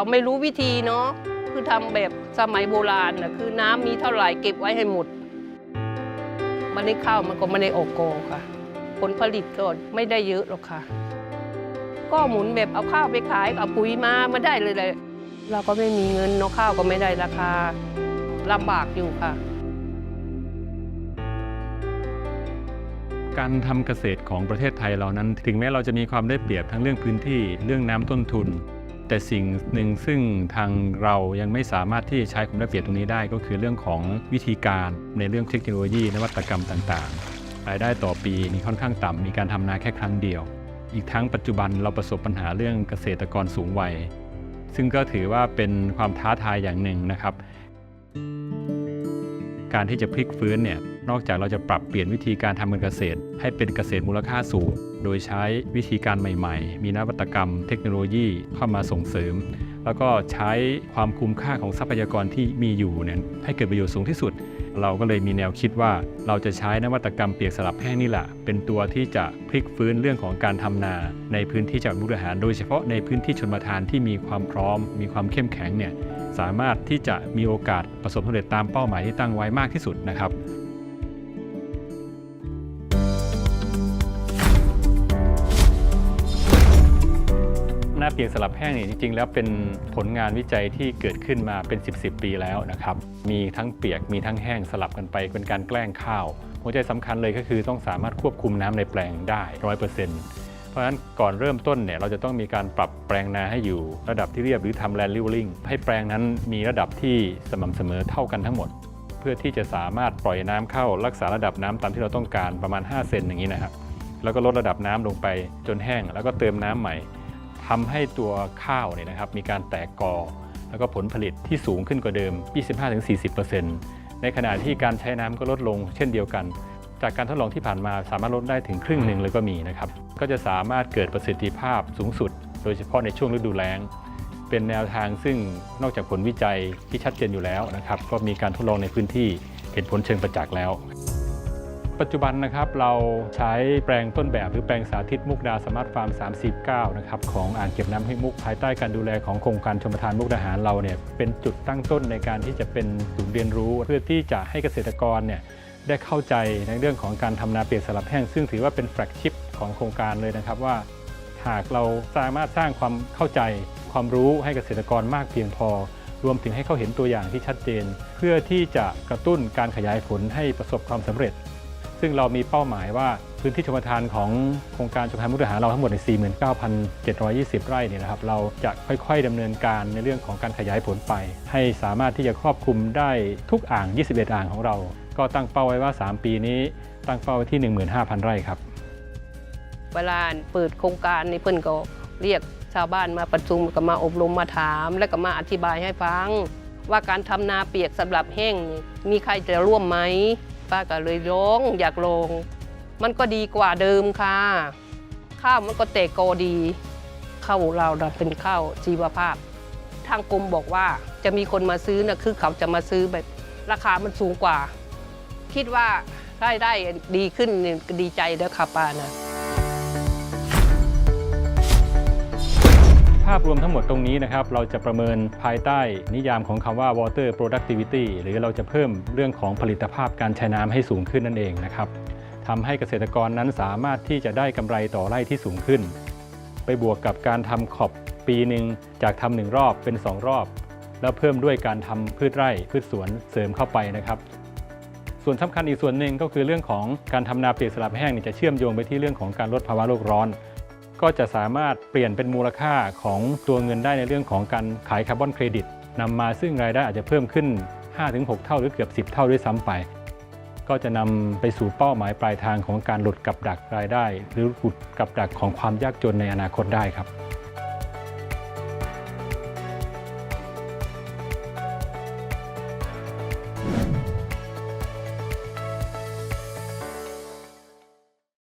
เราไม่รู้วิธีเนาะคือทำแบบสมัยโบราณนะคือน้ำมีเท่าไหร่เก็บไว้ให้หมดมันได้ข้าวมันก็ไม่ได้ออกกอค่ะ ผลผลิตก็ไม่ได้เยอะหรอกค่ะ ก็หมุนแบบเอาข้าวไปขายเอาปุ๋ยมามาได้เลยเลยเราก็ไม่มีเงินเนาะข้าวก็ไม่ได้ราคาลำบากอยู่ค่ะ การทำเกษตรของประเทศไทยเรานั้น ถึงแม้เราจะมีความได้เปรียบทั้งเรื่องพื้นที่เรื่องน้ำต้นทุน แต่สิ่งหนึ่งซึ่งทางเรายังไม่สามารถที่จะใช้ความได้เปรียบตรงนี้ได้ ก็คือเรื่องของวิธีการในเรื่องเทคโนโลยีนวัตกรรมต่างๆ รายได้ต่อปีนี่ค่อนข้างต่ำมีการทำนาแค่ครั้งเดียว อีกทั้งปัจจุบันเราประสบปัญหาเรื่องเกษตรกรสูงวัย ซึ่งก็ถือว่าเป็นความท้าทายอย่างหนึ่งนะครับ การที่จะพลิกฟื้นเนี่ย นอกจากเราจะปรับเปลี่ยนวิธีการทำการเกษตร ให้เป็นเกษตรมูลค่าสูง โดยใช้วิธีการใหม่ๆ มีนวัตกรรม เทคโนโลยีเข้ามาส่งเสริม แล้วก็ใช้ความคุ้มค่าของทรัพยากรที่มีอยู่เนี่ยให้เกิดประโยชน์สูงที่สุด เราก็เลยมีแนวคิดว่าเราจะใช้นวัตกรรมเปียกสลับแห้งนี่แหละ เป็นตัวที่จะพลิกฟื้นเรื่องของการทำนา ในพื้นที่จังหวัดมุกดาหาร โดยเฉพาะในพื้นที่ชนประทานที่มีความพร้อม มีความเข้มแข็งเนี่ยสามารถที่จะมีโอกาสประสบผลสำเร็จตามเป้าหมายที่ตั้งไว้มากที่สุดนะครับ เปียกสลับแห้งนี่จริง ๆ แล้วเป็นผลงานวิจัยที่เกิดขึ้นมาเป็น 10บสปีแล้วนะครับ มีทั้งเปียกมีทั้งแห้งสลับกันไปเป็นการแกล้งข้าว หัวใจสำคัญเลยก็คือต้องสามารถควบคุมน้ำในแปลงได้ร้อยเปอร์เซ็นต์เพราะฉะนั้นก่อนเริ่มต้นเนี่ยเราจะต้องมีการปรับแปลงนาให้อยู่ ระดับที่เรียบหรือทำแลนด์ลิเวอริงให้แปลงนั้นมีระดับที่สม่ำเสมอเท่ากันทั้งหมด เพื่อที่จะสามารถปล่อยน้ำเข้ารักษาระดับน้ำตามที่เราต้องการประมาณ5เซนอย่างนี้นะครับแล้วก็ลดระดับน้ำลงไปจนแห้ง แล้วก็เติมน้ำใหม่ ทำให้ตัวข้าวเนี่ยนะครับมีการแตกกอ แล้วก็ผลผลิตที่สูงขึ้นกว่าเดิม 25-40%ในขณะที่การใช้น้ำก็ลดลงเช่นเดียวกัน จากการทดลองที่ผ่านมาสามารถลดได้ถึงครึ่งหนึ่งเลยก็มีนะครับ ก็จะสามารถเกิดประสิทธิภาพสูงสุด โดยเฉพาะในช่วงฤดูแล้ง เป็นแนวทางซึ่งนอกจากผลวิจัยที่ชัดเจนอยู่แล้วนะครับ ก็มีการทดลองในพื้นที่เห็นผลเชิงประจักษ์แล้ว ปัจจุบันนะครับเราใช้แปลงต้นแบบหรือแปลงสาธิตมุกดาสมาร์ทฟาร์ม 39 นะครับของอ่างเก็บน้ำห้วยมุกภายใต้การดูแลของโครงการชมทานมุกดาหารเราเนี่ยเป็นจุดตั้งต้นในการที่จะเป็นศูนย์เรียนรู้เพื่อที่จะให้เกษตรกรเนี่ยได้เข้าใจในเรื่องของการทำนาเปียกสลับแห้ง ซึ่งถือว่าเป็นแฟลกชิพของโครงการเลยนะครับว่า หากเราสามารถสร้างความเข้าใจความรู้ให้เกษตรกรมากเพียงพอ รวมถึงให้เขาเห็นตัวอย่างที่ชัดเจน เพื่อที่จะกระตุ้นการขยายผลให้ประสบความสำเร็จ ซึ่งเรามีเป้าหมายว่าพื้นที่ชมทานของโครงการชมทานมุกดาหารเราทั้งหมดใน 49,720 ไร่เนี่ยนะครับเราจะค่อยๆดำเนินการในเรื่องของการขยายผลไป ให้สามารถที่จะครอบคลุมได้ทุกอ่าง 21 อ่างของเรา ก็ตั้งเป้าไว้ว่า 3 ปีนี้ ตั้งเป้าไว้ที่ 15,000 ไร่ครับ เวลาเปิดโครงการนี่เพิ่อนก็เรียกชาวบ้านมาประชุมก็มาอบรมมาถาม แล้วก็มาอธิบายให้ฟัง ว่าการทำนาเปียกสำหรับแห้งมีใครจะร่วมไหม ป้าก็เลยร้องอยากลง มันก็ดีกว่าเดิมค่ะ ข้าวมันก็เตะโกดี ข้าวเราเป็นข้าวชีวภาพ ทางกรมบอกว่าจะมีคนมาซื้อนะคือเขาจะมาซื้อแบบราคามันสูงกว่า คิดว่าได้ได้ดีขึ้นดีใจแล้วค่ะป้านะาพรวมทั้งหมดตรงนี้นะครับ เราจะประเมินภายใต้นิยามของคำว่า water productivity หรือเราจะเพิ่มเรื่องของผลิตภาพการใช้น้ำให้สูงขึ้นนั่นเองนะครับทำให้เกษตรกรนั้นสามารถที่จะได้กำไรต่อไร่ที่สูงขึ้น ไปบวกกับการทำขอบปีหนึ่งจากทำหนึ่งรอบเป็น 2 รอบ แล้วเพิ่มด้วยการทำพืชไร่พืชสวนเสริมเข้าไปนะครับส่วนสำคัญอีกส่วนหนึ่งก็คือเรื่องของการทำนาเปียกสลับแห้งจะเชื่อมโยงไปที่เรื่องของการลดภาวะโลกร้อน ก็จะสามารถเปลี่ยนเป็นมูลค่าของตัวเงินได้ในเรื่องของการขายคาร์บอนเครดิตนำมาซึ่งรายได้อาจจะเพิ่มขึ้น 5-6 เท่าหรือเกือบ 10 เท่าด้วยซ้ำไป ก็จะนำไปสู่เป้าหมายปลายทางของการหลุดกับดักรายได้ หรือหลุดกับดักของความยากจนในอนาคตได้ครับ